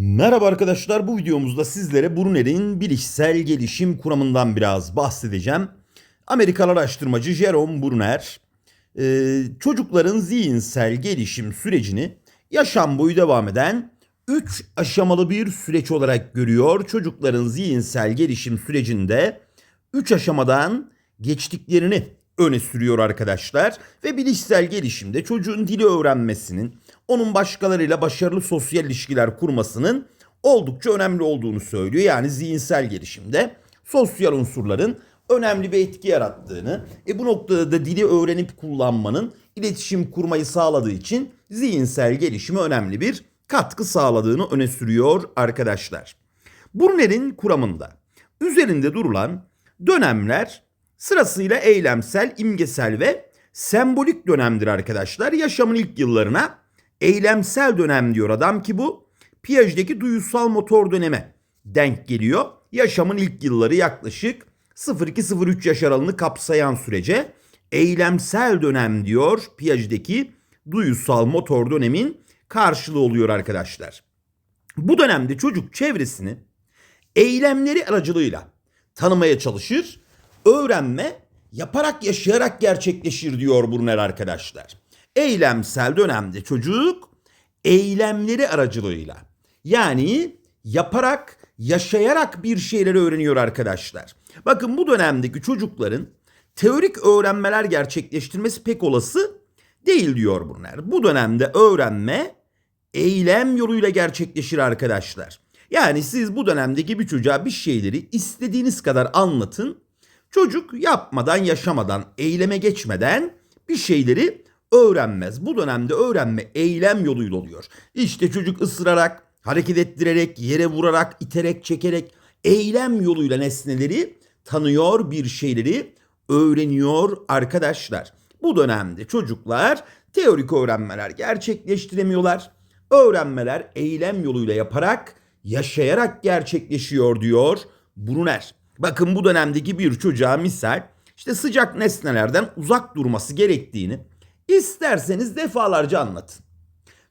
Merhaba arkadaşlar bu videomuzda sizlere Brunner'in bilişsel gelişim kuramından biraz bahsedeceğim. Amerikalı araştırmacı Jerome Brunner e, çocukların zihinsel gelişim sürecini yaşam boyu devam eden 3 aşamalı bir süreç olarak görüyor. Çocukların zihinsel gelişim sürecinde 3 aşamadan geçtiklerini öne sürüyor arkadaşlar ve bilişsel gelişimde çocuğun dili öğrenmesinin, onun başkalarıyla başarılı sosyal ilişkiler kurmasının oldukça önemli olduğunu söylüyor. Yani zihinsel gelişimde sosyal unsurların önemli bir etki yarattığını, e bu noktada da dili öğrenip kullanmanın iletişim kurmayı sağladığı için zihinsel gelişime önemli bir katkı sağladığını öne sürüyor arkadaşlar. Brunner'in kuramında üzerinde durulan dönemler sırasıyla eylemsel, imgesel ve sembolik dönemdir arkadaşlar. Yaşamın ilk yıllarına eylemsel dönem diyor adam ki bu Piaget'deki duyusal motor döneme denk geliyor. Yaşamın ilk yılları yaklaşık 0-2-0-3 yaş aralığını kapsayan sürece eylemsel dönem diyor Piaget'deki duyusal motor dönemin karşılığı oluyor arkadaşlar. Bu dönemde çocuk çevresini eylemleri aracılığıyla tanımaya çalışır. Öğrenme yaparak yaşayarak gerçekleşir diyor Brunner arkadaşlar. Eylemsel dönemde çocuk eylemleri aracılığıyla yani yaparak yaşayarak bir şeyleri öğreniyor arkadaşlar. Bakın bu dönemdeki çocukların teorik öğrenmeler gerçekleştirmesi pek olası değil diyor Brunner. Bu dönemde öğrenme eylem yoluyla gerçekleşir arkadaşlar. Yani siz bu dönemdeki bir çocuğa bir şeyleri istediğiniz kadar anlatın. Çocuk yapmadan, yaşamadan, eyleme geçmeden bir şeyleri öğrenmez. Bu dönemde öğrenme eylem yoluyla oluyor. İşte çocuk ısırarak, hareket ettirerek, yere vurarak, iterek, çekerek eylem yoluyla nesneleri tanıyor, bir şeyleri öğreniyor arkadaşlar. Bu dönemde çocuklar teorik öğrenmeler gerçekleştiremiyorlar. Öğrenmeler eylem yoluyla yaparak, yaşayarak gerçekleşiyor diyor Brunner. Bakın bu dönemdeki bir çocuğa misal işte sıcak nesnelerden uzak durması gerektiğini isterseniz defalarca anlatın.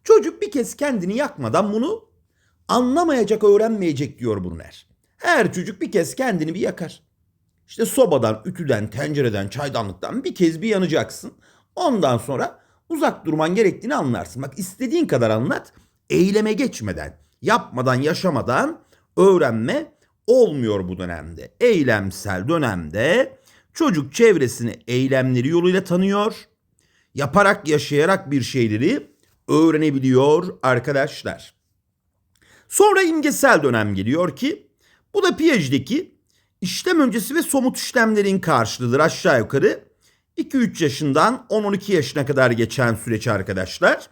Çocuk bir kez kendini yakmadan bunu anlamayacak, öğrenmeyecek diyor Brunner. Her çocuk bir kez kendini bir yakar. İşte sobadan, ütüden, tencereden, çaydanlıktan bir kez bir yanacaksın. Ondan sonra uzak durman gerektiğini anlarsın. Bak istediğin kadar anlat. Eyleme geçmeden, yapmadan, yaşamadan öğrenme olmuyor bu dönemde. Eylemsel dönemde çocuk çevresini eylemleri yoluyla tanıyor. Yaparak, yaşayarak bir şeyleri öğrenebiliyor arkadaşlar. Sonra imgesel dönem geliyor ki bu da Piaget'deki işlem öncesi ve somut işlemlerin karşılığıdır aşağı yukarı 2-3 yaşından 10-12 yaşına kadar geçen süreç arkadaşlar.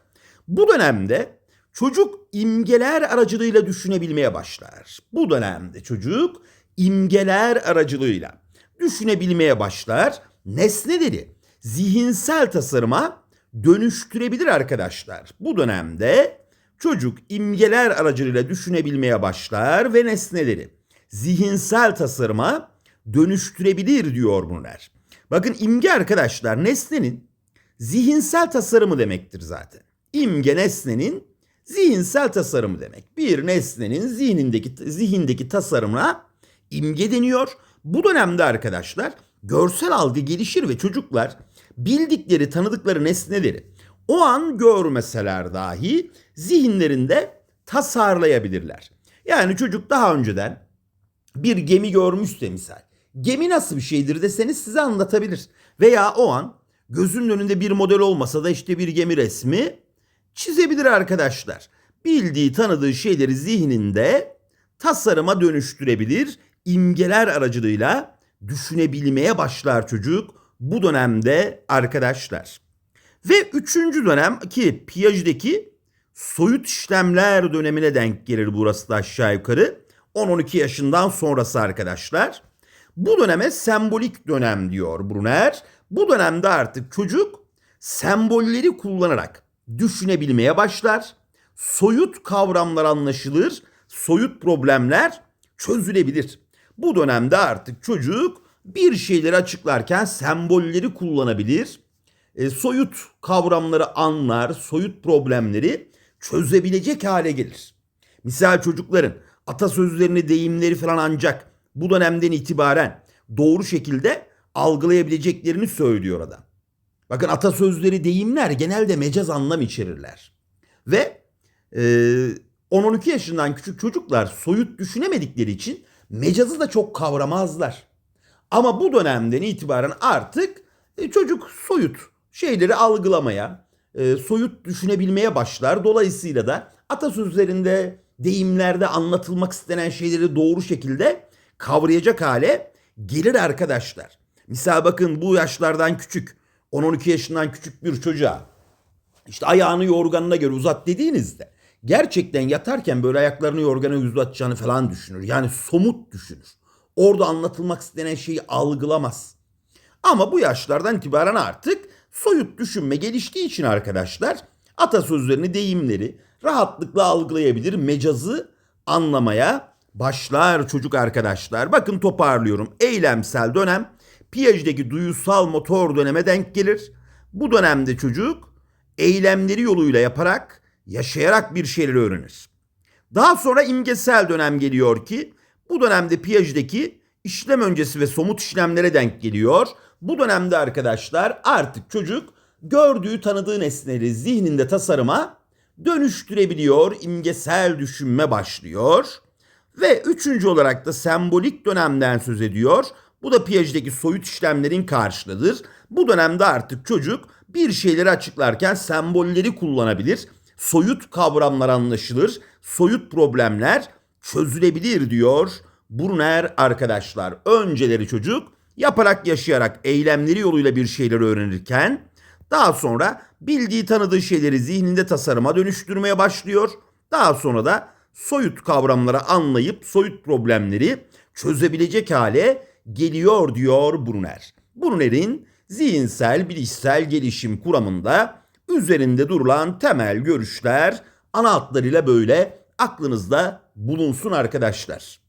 Bu dönemde çocuk imgeler aracılığıyla düşünebilmeye başlar. Bu dönemde çocuk imgeler aracılığıyla düşünebilmeye başlar. Nesneleri zihinsel tasarıma dönüştürebilir arkadaşlar. Bu dönemde çocuk imgeler aracılığıyla düşünebilmeye başlar ve nesneleri zihinsel tasarıma dönüştürebilir diyor Brunner. Bakın imge arkadaşlar nesnenin zihinsel tasarımı demektir zaten. İmge nesnenin zihinsel tasarımı demek. Bir nesnenin zihnindeki zihindeki tasarımına imge deniyor. Bu dönemde arkadaşlar görsel algı gelişir ve çocuklar bildikleri, tanıdıkları nesneleri o an görmeseler dahi zihinlerinde tasarlayabilirler. Yani çocuk daha önceden bir gemi görmüşse misal. Gemi nasıl bir şeydir deseniz size anlatabilir. Veya o an gözünün önünde bir model olmasa da işte bir gemi resmi çizebilir arkadaşlar. Bildiği, tanıdığı şeyleri zihninde tasarıma dönüştürebilir. İmgeler aracılığıyla düşünebilmeye başlar çocuk bu dönemde arkadaşlar. Ve üçüncü dönem ki Piaget'deki soyut işlemler dönemine denk gelir burası da aşağı yukarı. 10-12 yaşından sonrası arkadaşlar. Bu döneme sembolik dönem diyor Brunner. Bu dönemde artık çocuk sembolleri kullanarak düşünebilmeye başlar. Soyut kavramlar anlaşılır, soyut problemler çözülebilir. Bu dönemde artık çocuk bir şeyleri açıklarken sembolleri kullanabilir. E, soyut kavramları anlar, soyut problemleri çözebilecek hale gelir. Misal çocukların atasözlerini, deyimleri falan ancak bu dönemden itibaren doğru şekilde algılayabileceklerini söylüyor adam. Bakın atasözleri, deyimler genelde mecaz anlam içerirler. Ve e, 10-12 yaşından küçük çocuklar soyut düşünemedikleri için mecazı da çok kavramazlar. Ama bu dönemden itibaren artık e, çocuk soyut şeyleri algılamaya, e, soyut düşünebilmeye başlar. Dolayısıyla da atasözlerinde, deyimlerde anlatılmak istenen şeyleri doğru şekilde kavrayacak hale gelir arkadaşlar. Misal bakın bu yaşlardan küçük, 10-12 yaşından küçük bir çocuğa işte ayağını yorganına göre uzat dediğinizde gerçekten yatarken böyle ayaklarını yorgana uzatacağını falan düşünür. Yani somut düşünür. Orada anlatılmak istenen şeyi algılamaz. Ama bu yaşlardan itibaren artık soyut düşünme geliştiği için arkadaşlar atasözlerini, deyimleri rahatlıkla algılayabilir, mecazı anlamaya başlar çocuk arkadaşlar. Bakın toparlıyorum. Eylemsel dönem Piaget'deki duyusal motor döneme denk gelir. Bu dönemde çocuk eylemleri yoluyla yaparak, yaşayarak bir şeyleri öğrenir. Daha sonra imgesel dönem geliyor ki bu dönemde Piaget'deki işlem öncesi ve somut işlemlere denk geliyor. Bu dönemde arkadaşlar artık çocuk gördüğü tanıdığı nesneleri zihninde tasarıma dönüştürebiliyor, imgesel düşünme başlıyor. Ve üçüncü olarak da sembolik dönemden söz ediyor. Bu da Piaget'deki soyut işlemlerin karşılığıdır. Bu dönemde artık çocuk bir şeyleri açıklarken sembolleri kullanabilir. Soyut kavramlar anlaşılır. Soyut problemler çözülebilir diyor Brunner arkadaşlar. Önceleri çocuk yaparak yaşayarak eylemleri yoluyla bir şeyleri öğrenirken daha sonra bildiği tanıdığı şeyleri zihninde tasarıma dönüştürmeye başlıyor. Daha sonra da soyut kavramları anlayıp soyut problemleri çözebilecek hale geliyor diyor Brunner. Brunner'in zihinsel bilişsel gelişim kuramında üzerinde durulan temel görüşler ana hatlarıyla böyle aklınızda bulunsun arkadaşlar.